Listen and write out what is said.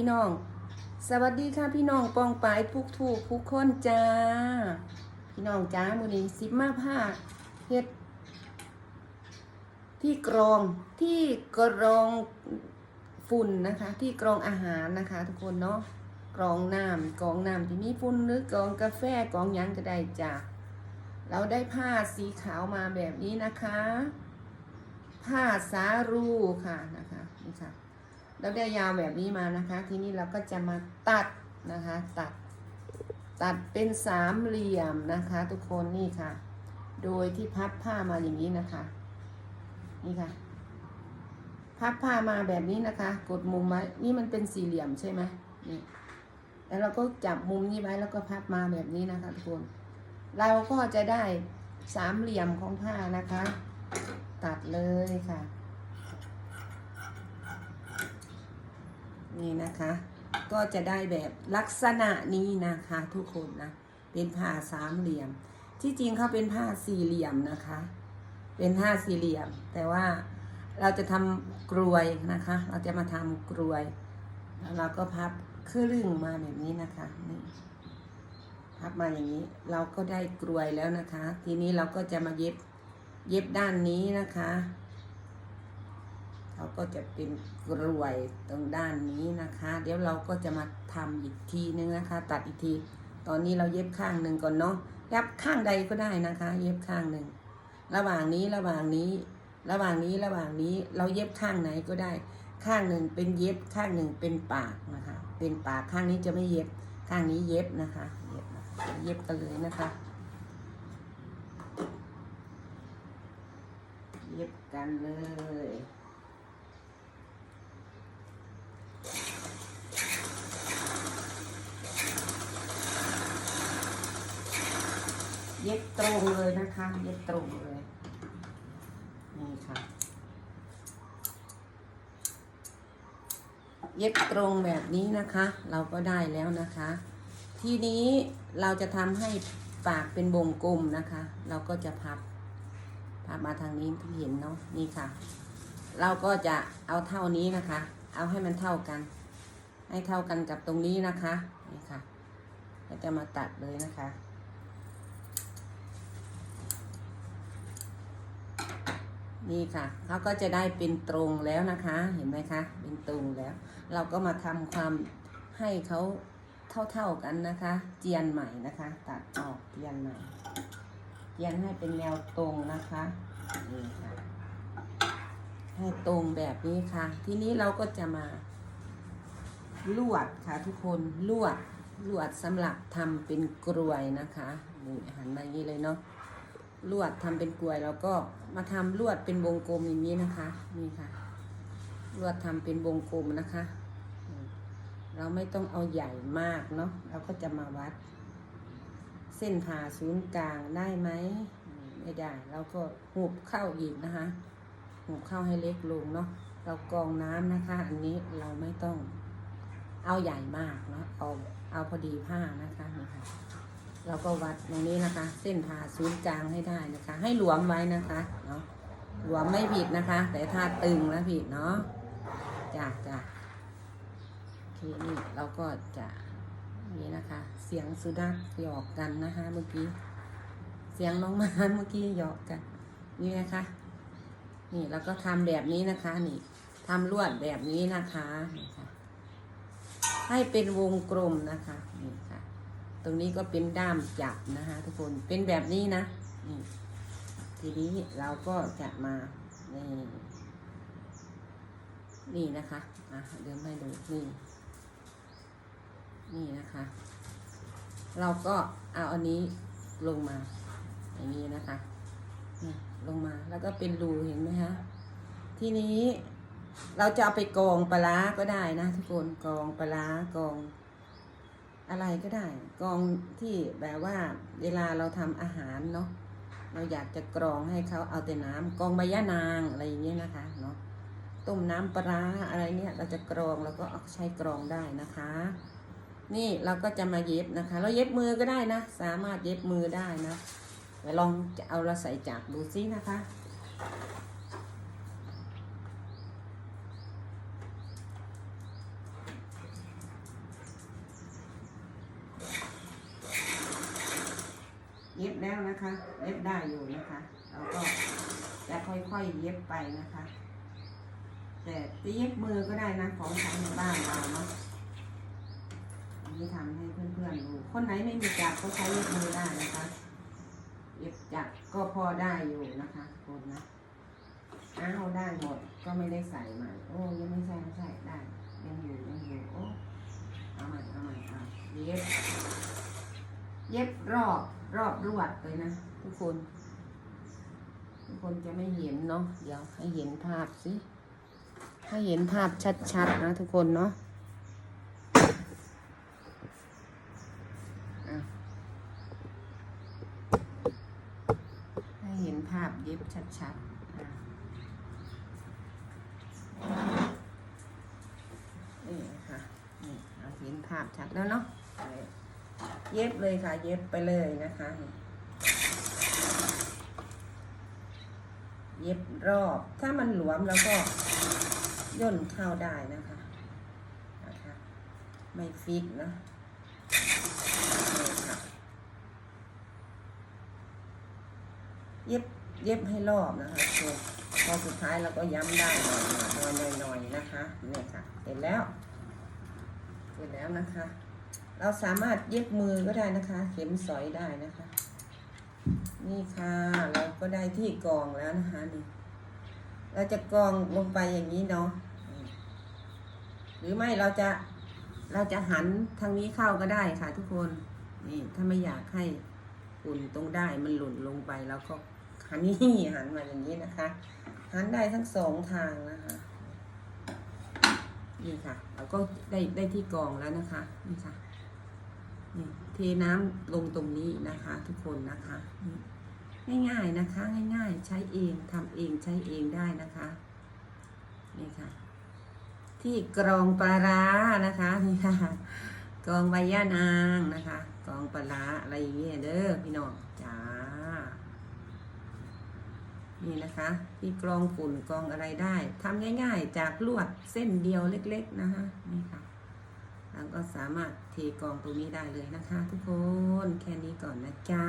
พี่น้อง สวัสดีค่ะพี่น้องปองปายทุกถูกทุกคนจ้า พี่น้องจ้ามือนี้สิบมาผ้าเฮ็ด ที่กรองที่กรองฝุ่นนะคะ ที่กรองอาหารนะคะ ทุกคนเนาะกรองน้ำกรองน้ำที่มีฝุ่นหรือกรองกาแฟกรองยังก็ได้จ้าเราได้ผ้าสีขาวมาแบบนี้นะคะ ผ้าสารูค่ะนะคะนี่ค่ะ เราได้ยาวแบบนี้มานะคะ ทีนี้เราก็จะมาตัดนะคะ ตัด ตัดเป็นสามเหลี่ยมนะคะ ทุกคนนี่ค่ะ โดยที่พับผ้ามาอย่างนี้นะคะ นี่ค่ะ พับผ้ามาแบบนี้นะคะ กดมุมไว้นี่มันเป็นสี่เหลี่ยมใช่ไหมนี่แล้วเราก็จับมุมนี้ไว้แล้วก็พับมาแบบนี้นะคะทุกคน เราก็จะได้สามเหลี่ยมของผ้านะคะ ตัดเลยค่ะ นี่นะคะ ก็จะได้แบบลักษณะนี้นะคะทุกคนนะ เป็นผ้าสามเหลี่ยม ที่จริงเขาเป็นผ้าสี่เหลี่ยมนะคะ เป็นผ้าสี่เหลี่ยม แต่ว่าเราจะทำกรวยนะคะ เราจะมาทำกรวย แล้วเราก็พับครึ่งมาแบบนี้นะคะนี่พับมาอย่างนี้ เราก็ได้กรวยแล้วนะคะ ทีนี้เราก็จะมาเย็บเย็บด้านนี้นะคะ ก็จะเป็นกรวยตรงด้านนี้นะคะ เดี๋ยวเราก็จะมาทำอีกทีนึงนะคะ ตัดอีกที ตอนนี้เราเย็บข้างหนึ่งก่อนเนาะยับข้างใดก็ได้นะคะ เย็บข้างหนึ่งระหว่างนี้ระหว่างนี้ ระหว่างนี้ระหว่างนี้เราเย็บข้างไหนก็ได้ ข้างหนึ่งเป็นเย็บข้างหนึ่งเป็นปากนะคะ เป็นปากข้างนี้จะไม่เย็บข้างนี้เย็บนะคะเย็บนะคะเย็บกันเลยนะคะ เย็บกันเลย ย็บตรงเลยนะคะ เย็บตรงเลย นี่ค่ะ เย็บตรงแบบนี้นะคะ เราก็ได้แล้วนะคะ ทีนี้เราจะทำให้ปากเป็นวงกลมนะคะ เราก็จะพับ พับมาทางนี้ที่เห็นเนาะ นี่ค่ะ เราก็จะเอาเท่านี้นะคะ เอาให้มันเท่ากัน ให้เท่ากันกับตรงนี้นะคะ นี่ค่ะ ก็จะมาตัดเลยนะคะ นี่ค่ะเขาก็จะได้เป็นตรงแล้วนะคะ เห็นไหมคะ เป็นตรงแล้ว เราก็มาทำความให้เขาเท่าๆกันนะคะ เจียนใหม่นะคะ ตัดออกเจียนใหม่ เจียนให้เป็นแนวตรงนะคะนี่ค่ะ ให้ตรงแบบนี้ค่ะ ทีนี้เราก็จะมาลวดค่ะทุกคนลวดลวดสำหรับทำเป็นกรวยนะคะนี่หันมาอย่างนี้เลยเนาะ ลวดทำเป็นกลวยแล้วก็มาทำลวดเป็นวงกลมอย่างนี้นะคะนี่ค่ะ ลวดทำเป็นวงกลมนะคะ เราไม่ต้องเอาใหญ่มากเนาะเราก็จะมาวัด เส้นผ่าศูนย์กลางได้ไหมไม่ได้เราก็หุบเข้าอีกนะคะหุบเข้าให้เล็กลงเนาะเรากรองน้ำนะคะ อันนี้เราไม่ต้องเอาใหญ่มากเนาะเอาเอาพอดีผ้านะคะนี่ค่ะ เราก็วัดตรงนี้นะคะ เส้นผ่าศูนย์กลางให้ได้นะคะ ให้หลวมไว้นะคะเนาะหลวมไม่ผิดนะคะ แต่ถ้าตึงแล้วผิดเนาะจ้ะจ้ะโอเคนี่เราก็จะนี่นะคะ เสียงสุนัขหยอกกันนะคะ เมื่อกี้ เสียงน้องมาเมื่อกี้หยอกกัน นี่นะคะ นี่เราก็ทำแบบนี้นะคะ นี่ทำลวดแบบนี้นะคะ ให้เป็นวงกลมนะคะ นี่ค่ะ ตรงนี้ก็เป็นด้ามจับนะคะ ทุกคนเป็นแบบนี้นะนี่ทีนี้เราก็จะมานี่นี่นะคะอะเดี๋ยวให้ดูนี่นี่นะคะ เราก็เอาอันนี้ลงมาอย่างนี้นะคะนี่ลงมาแล้วก็เป็นรูเห็นไหมคะทีนี้เราจะเอาไปกองปลาร้าก็ได้นะทุกคนกองปลาร้ากอง อะไรก็ได้กรองที่แบบว่า เวลาเราทำอาหารเนาะเราอยากจะกรองให้เขาเอาแต่น้ำกรองใบยะนางอะไรอย่างเงี้ยนะคะเนาะต้มน้ำปลาอะไรเนี่ยเราจะกรองเราก็เอาใช้กรองได้นะคะ นี่เราก็จะมาเย็บนะคะ เราเย็บมือก็ได้นะ สามารถเย็บมือได้นะไปลองจะเอาเราใส่จักดูซินะคะ เย็บแล้วนะคะ เย็บได้อยู่นะคะเราก็จะค่อยๆเย็บไปนะคะ แต่จะเย็บมือก็ได้นะของใช้ในบ้านเราเนาะอันนี้ทำให้เพื่อนๆดูคนไหนไม่มีจักรก็ใช้เย็บมือได้นะคะ เย็บจักรก็พอได้อยู่นะคะคนนะอ้าวได้หมดก็ไม่ได้ใส่ใหม่โอ้ยังไม่ใช่ไม่ใช่ได้ยังอยู่ยังอยู่โอ้เอาใหม่เอาใหม่เอาเย็บ เย็บรอบ รอบรวดเลยนะทุกคน ทุกคนจะไม่เห็นเนาะเดี๋ยวให้เห็นภาพสิให้เห็นภาพชัดๆนะทุกคนเนาะให้เห็นภาพเย็บชัดๆนี่ค่ะนี่เห็นภาพชัดแล้วเนาะ เย็บเลยค่ะ เย็บไปเลยนะคะ เย็บรอบ ถ้ามันหลวมแล้วก็ย่นเข้าได้นะคะ นะคะ ไม่ฟิกนะนี่ค่ะเย็บเย็บให้รอบนะคะคือพอสุดท้ายเราก็ย้ำได้หน่อยหน่อยหน่อยนะคะเนี่ยค่ะเสร็จแล้ว เสร็จแล้วนะคะ เราสามารถเย็บมือก็ได้นะคะ เข็มสอยได้นะคะ นี่ค่ะ เราก็ได้ที่กองแล้วนะคะนี่เราจะกองลงไปอย่างนี้เนาะหรือไม่เราจะเราจะหันทางนี้เข้าก็ได้ค่ะทุกคนนี่ถ้าไม่อยากให้ฝุ่นตรงได้มันหล่นลงไปแล้วก็หันนี่หันมาอย่างนี้นะคะ หันได้ทั้งสองทางนะคะนี่ค่ะเราก็ได้ได้ที่กองแล้วนะคะนี่ค่ะ เทน้ำลงตรงนี้นะคะ ทุกคนนะคะ ง่ายๆนะคะง่ายๆ ใช้เองทำเองใช้เองได้นะคะนี่ค่ะ ที่กรองปลาร้านะคะนี่ค่ะกรองใบย่านางนะคะกรองปลาร้าอะไรอย่างเงี้ยเด้อพี่น้องจ้านี่นะคะที่กรองฝุ่นกรองอะไรได้ทำง่ายๆ จากลวดเส้นเดียวเล็ก ๆ นะคะนี่ค่ะ แล้วก็สามารถเทกองตรงนี้ได้เลยนะคะ ทุกคน แค่นี้ก่อนนะจ๊ะ